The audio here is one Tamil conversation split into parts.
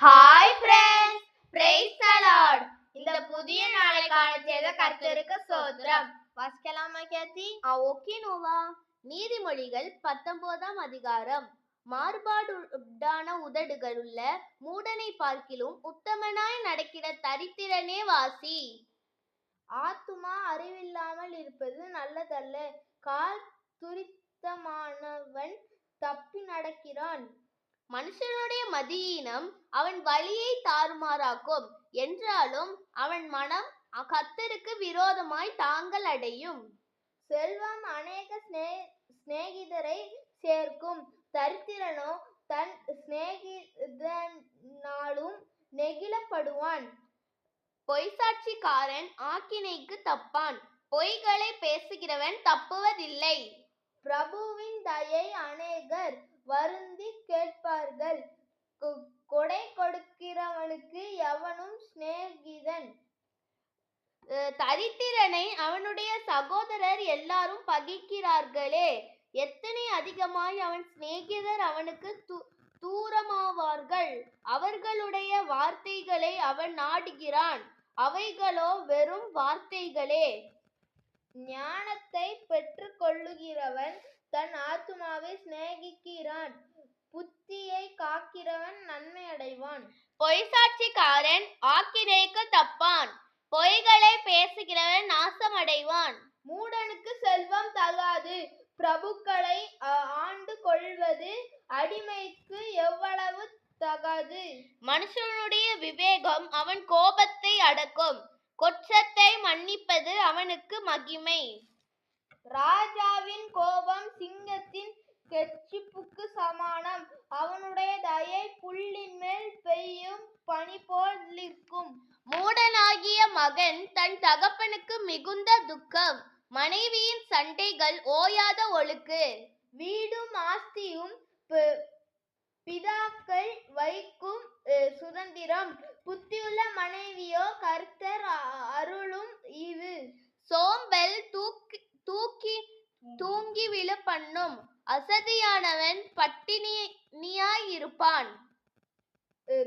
Hi friends praise the lord இந்த புதிய நாளைக்கான செய்த கர்த்தருக்கு சோத்திரம். வாசிக்கலாமா கேத்தி? ஆ ஓகே நோவா. நீதிமொழிகள் பத்தொன்பதாம் அதிகாரம். மாறுபாடுடான உதடுகளுள்ள மூடனை பார்க்கிலும் உத்தமனாய் நடக்கிற தரித்திரனே வாசி. ஆத்துமா அறிவில்லாமல் இருப்பது நல்லதல்ல. கால் துரித்தமானவன் தப்பி நடக்கிறான். மனுஷனுடைய மதியீனம் அவன் வழியை தாறுமாறாக்கும். என்றாலும் அவன் மனம் கத்தருக்கு விரோதமாய் தாங்கள் அடையும். செல்வம் அநேக சிநேகிதரை சேர்க்கும். தரித்திரனோ தன் சிநேகிதனாலும் நெகிழப்படுவான். பொய்சாட்சிக்காரன் ஆக்கினைக்கு தப்பான். பொய்களை பேசுகிறவன் தப்புவதில்லை. பிரபுவின் தயை அநேகர் வருந்தி கேட் கொ- கொடை கொடுக்கிறவனுக்கு எவனும் சிநேகிதன். தரித்திரனை அவனுடைய சகோதரர் எல்லாரும் பகிக்கிறார்களே. எத்தனை அதிகமாய் அவன் சிநேகிதர் அவனுக்கு தூரமாவார்கள். அவர்களுடைய வார்த்தைகளை அவன் நாடுகிறான். அவைகளோ வெறும் வார்த்தைகளே. ஞானத்தை பெற்றுக்கொள்ளுகிறவன் தன் ஆத்மாவை சிநேகிக்கிறான். புத்தியை காக்கிறவன் நன்மை அடைவான் பொய்சாட்சிக்காரன் ஆக்கிரைக்கு தப்பான். பொய்களை பேசுகிறவன் நாசம் அடைவான் மூடனுக்கு செல்வம் தகாது பிரபுக்களை ஆண்டு கொள்வது அடிமைக்கு எவ்வளவு தகாது. மனுஷனுடைய விவேகம் அவன் கோபத்தை அடக்கும். கொச்சத்தை மன்னிப்பது அவனுக்கு மகிமை. ராஜாவின் கோபம் சிங்கத்தின் கெச்சிப்புக்கு சமானம். அவனுடைய தயை புல்லின் மேல் பெய்யும் பனி போல் நிற்கும். மூடனாகிய மகன் தன் தகப்பனுக்கு மிகுந்த துக்கம். மனைவியின் சண்டைகள் ஓயாத ஒழுக்கு. வீடும் ஆஸ்தியும் பிதாக்கள் வைக்கும் அஹ், சுதந்திரம். புத்தியுள்ள மனைவியோ கர்த்தர் அ- அருளும் இது. சோம்பல் தூக்கி தூக்கி தூங்கி விழ பண்ணும் அசதியானவன் பட்டினியாயிருப்பான்.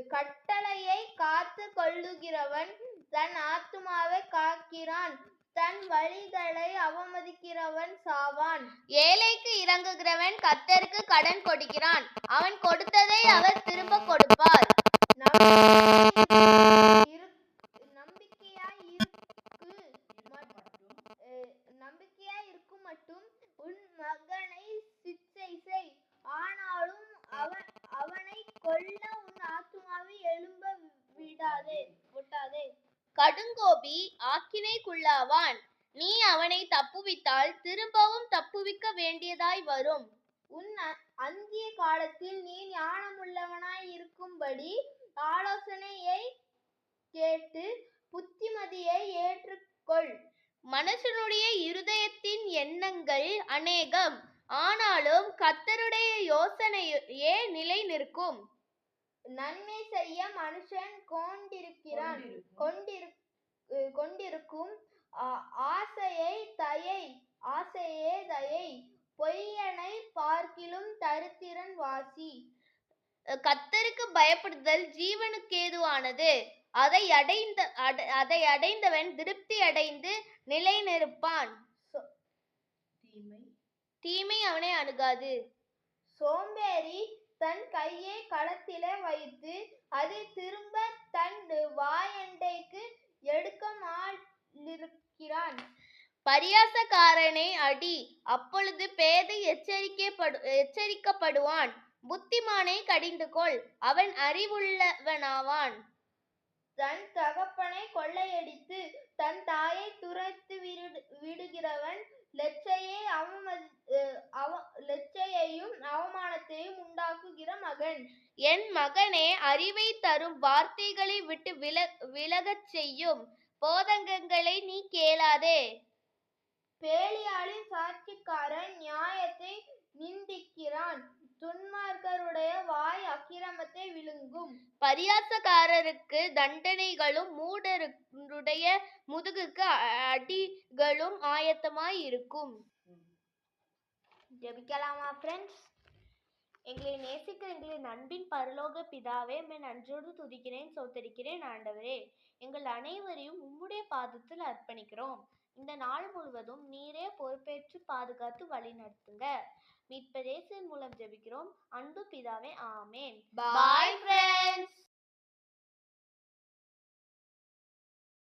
கட்டளையை காத்து கொள்ளுகிறவன் தன் ஆத்துமாவை காக்கிறான். தன் வழிகளை அவமதிக்கிறவன் சாவான். ஏழைக்கு இறங்குகிறவன் கத்தருக்கு கடன் கொடுக்கிறான். அவன் கொடுத்ததை அவர் திரும்ப கொடுப்பார் நம்பிக்கையாய் இருக்கு மட்- அஹ், நம்பிக்கையாய் இருக்கும் மட்டும் உன் மகனை சிச்சை செய் ஆனாலும் அவன் அவனை கொல்ல உன் ஆத்துமாவை எழும்ப விடாதே விட்டாதே கடுங்கோபி ஆக்கினைக்குள்ளாவான். நீ அவனை தப்புவித்தால் திரும்பவும் தப்புவிக்க வேண்டியதாய் வரும். உன் அந்திய காலத்தில் நீ ஞானமுள்ளவனாய் இருக்கும்படி ஆலோசனையை கேட்டு புத்திமதியை ஏற்றுக்கொள். மனுஷனுடைய இருதயத்தின் எண்ணங்கள் அநேகம். ஆனாலும் கத்தருடைய யோசனையே நிலை நிற்கும் நன்மை செய்ய மனுஷன் கொண்டிருக்கிறான். கொண்டிருக்கும். ஆசையை தயை ஆசையே தயை பொய்யனை பார்க்கிலும் தரித்திரன் வாசி. கத்தருக்கு பயப்படுதல் ஜீவனுக்கேதுவானது அதை அடைந்த அட- அதை அடைந்தவன் திருப்தி அடைந்து நிலை நிற்பான் தீமை அவனை அணுகாது. சோம்பேறி தன் கையை களத்திலே வைத்து அதை திரும்ப தன் வாயண்டைக்கு எடுக்க மாலிருக்கிறான் பரியாசக்காரனை அடி அப்பொழுது பேதை எச்சரிக்கப்படு எச்சரிக்கப்படுவான். புத்திமானை கடிந்து கொள் அவன் அறிவுள்ளவனாவான். தன் தகப்பனை கொள்ளை மகன். என் மகனே அறிவை தரும் வார்த்தைகளை விட்டு வில விலகச் செய்யும். போதகங்களை நீ கேளாதே. பேலியாளின் சாட்சிக்காரன் நியாயத்தை நிந்திக்கிறான். துன்மார்க்கருடைய வாய் அக்கிரமத்தை விழுங்கும். பரியாசக்காரருக்கு தண்டனைகளும் மூடருடைய முதுகுக்கு அடிகளும் ஆயத்தமாய் இருக்கும். ஜெபிக்கலாமா ஃப்ரெண்ட்ஸ் எங்களை நேசிக்கிற எங்களின் அன்பின் பரலோக பிதாவே உம்மை நன்றோடு துதிக்கிறேன் சோத்தரிக்கிறேன் ஆண்டவரே. எங்கள் அனைவரையும் உம்முடைய பாதத்தில் அர்ப்பணிக்கிறோம். இந்த நாள் முழுவதும் நீரே பொறுப்பேற்று பாதுகாத்து வழி நடத்துங்க. மீட்பதேசின் மூலம் ஜெபிக்கிறோம். அன்பு பிதாவே ஆமேன். Bye friends